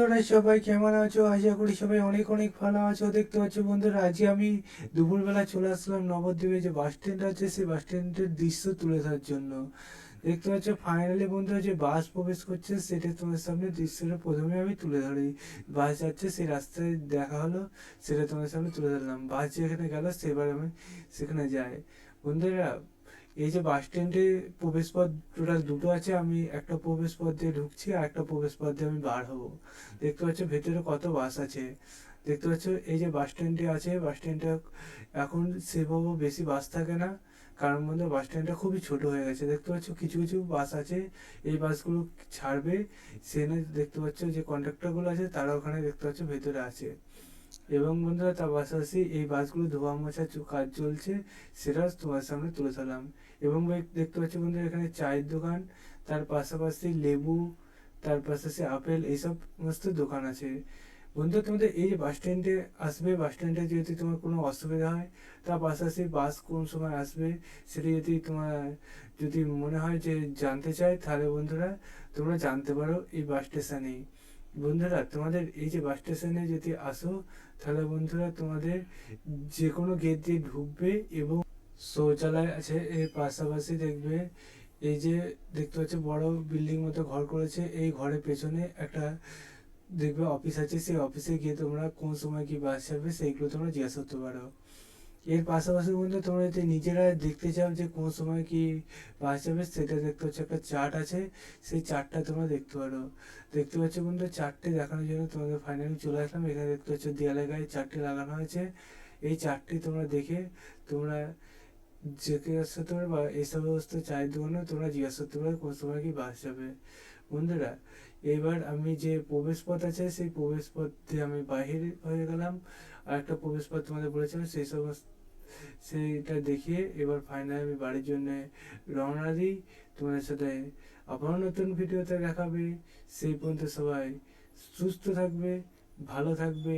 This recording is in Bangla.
বন্ধুরা সবাই কেমন আছো? আশা করি সবাই অনেক অনেক ভালো আছো। দেখতে পাচ্ছ বন্ধুরা, আজকে আমি দুপুরবেলা চলে আসলাম নবদ্বীপে যে বাস স্ট্যান্ড আছে, সেই বাস স্ট্যান্ডের দৃশ্য তুলে ধরার জন্য। দেখতে পাচ্ছ ফাইনালি বন্ধুরা যে বাস প্রবেশ করছে, সেটা তোমার সামনে দৃশ্যটা প্রথমে আমি তুলে ধরি। বাস যাচ্ছে, সেই রাস্তায় দেখা হলো, সেটা তোমার সামনে তুলে ধরলাম। বাস যেখানে গেল, সেবার আমি সেখানে যাই। বন্ধুরা এই যে বাস স্ট্যান্ডে প্রবেশ পথ টোটাল দুটো আছে, আমি একটা প্রবেশ পথ দিয়ে ঢুকছি আর একটা প্রবেশ পথ দিয়ে আমি বার হব। দেখতে পাচ্ছ ভেতরে কত বাস আছে। দেখতে পাচ্ছ এই যে বাস স্ট্যান্ডে আছে বাস স্ট্যান্ডটা এখন সেভাবে বেশি বাস থাকে না। কারণ মধ্যে বাস স্ট্যান্ডটা খুবই ছোট হয়ে গেছে। দেখতে পাচ্ছ কিছু কিছু বাস আছে। এই বাসগুলো ছাড়বে। সেখানে দেখতে পাচ্ছ যে কন্ডাক্টরগুলো আছে, তারা ওখানে দেখতে পাচ্ছ ভেতরে আছে। এবং বন্ধুরা তার পাশাপাশি এই বাসগুলো ধোয়া মোছা কাজ চলছে, সেটা তোমার সামনে তুলে ধরলাম। এবং দেখতে পাচ্ছি বন্ধুরা, এখানে চায়ের দোকান, তার পাশাপাশি লেবু, তার পাশাপাশি আপেল, এইসব সমস্ত দোকান আছে। বন্ধুরা, তোমাদের এই যে বাস স্ট্যান্ডে আসবে, বাস স্ট্যান্ডে যদি তোমার কোনো অসুবিধা হয়, তার পাশাপাশি বাস কোন সময় আসবে, সেটা যদি তোমার, যদি মনে হয় যে জানতে চাই তাহলে বন্ধুরা, তোমরা জানতে পারো এই বাস স্টেশনেই। বন্ধুরা, তোমাদের এই যে বাস স্টেশনে যদি আসো, তাহলে বন্ধুরা তোমাদের যে কোনো গেট দিয়ে ঢুকবে এবং শৌচালয় আছে, এর পাশাপাশি দেখবে এই যে দেখতে পাচ্ছ বড় বিল্ডিং মতো ঘর করেছে, এই ঘরের পেছনে একটা দেখবে অফিস আছে, সেই অফিসে গিয়ে তোমরা কোন সময় কি বাস ছাড়বে, সেইগুলো তোমরা জিজ্ঞাসা করতে পারো। এর পাশাপাশি বন্ধু, তোমরা যদি নিজেরা দেখতে চাও যে কোন সময় কি বাস যাবে, সেটা দেখতে হচ্ছে একটা চার্ট আছে। সেই চার্টটা তোমরা দেখতে পারো। দেখতে পাচ্ছ বন্ধু চারটে দেখানোর জন্য তোমাদের ফাইনালি চলে আসলাম। এখানে দেখতে পাচ্ছ দেয়ালে গায়ে চার্টটি লাগানো হয়েছে। এই চার্টটি তোমরা দেখে তোমরা জিজ্ঞাসা করতে পারো বা, এই সমস্ত চায়ের দোকানেও তোমরা জিজ্ঞাসা করতে পারো, কোন সময় কি বাস যাবে। বন্ধুরা, এবার আমি যে প্রবেশ পথ আছে, সেই প্রবেশ পথ দিয়ে আমি বাহির হয়ে গেলাম। আর একটা প্রবেশ পথ তোমাদের বলেছিলাম, সেই সমস্ত, সেইটা দেখিয়ে এবার ফাইনালি আমি বাড়ির জন্য রওনা দিই। তোমাদের সাথে আবারও নতুন ভিডিওতে দেখাবে সেই পর্যন্ত সবাই সুস্থ থাকবে, ভালো থাকবে।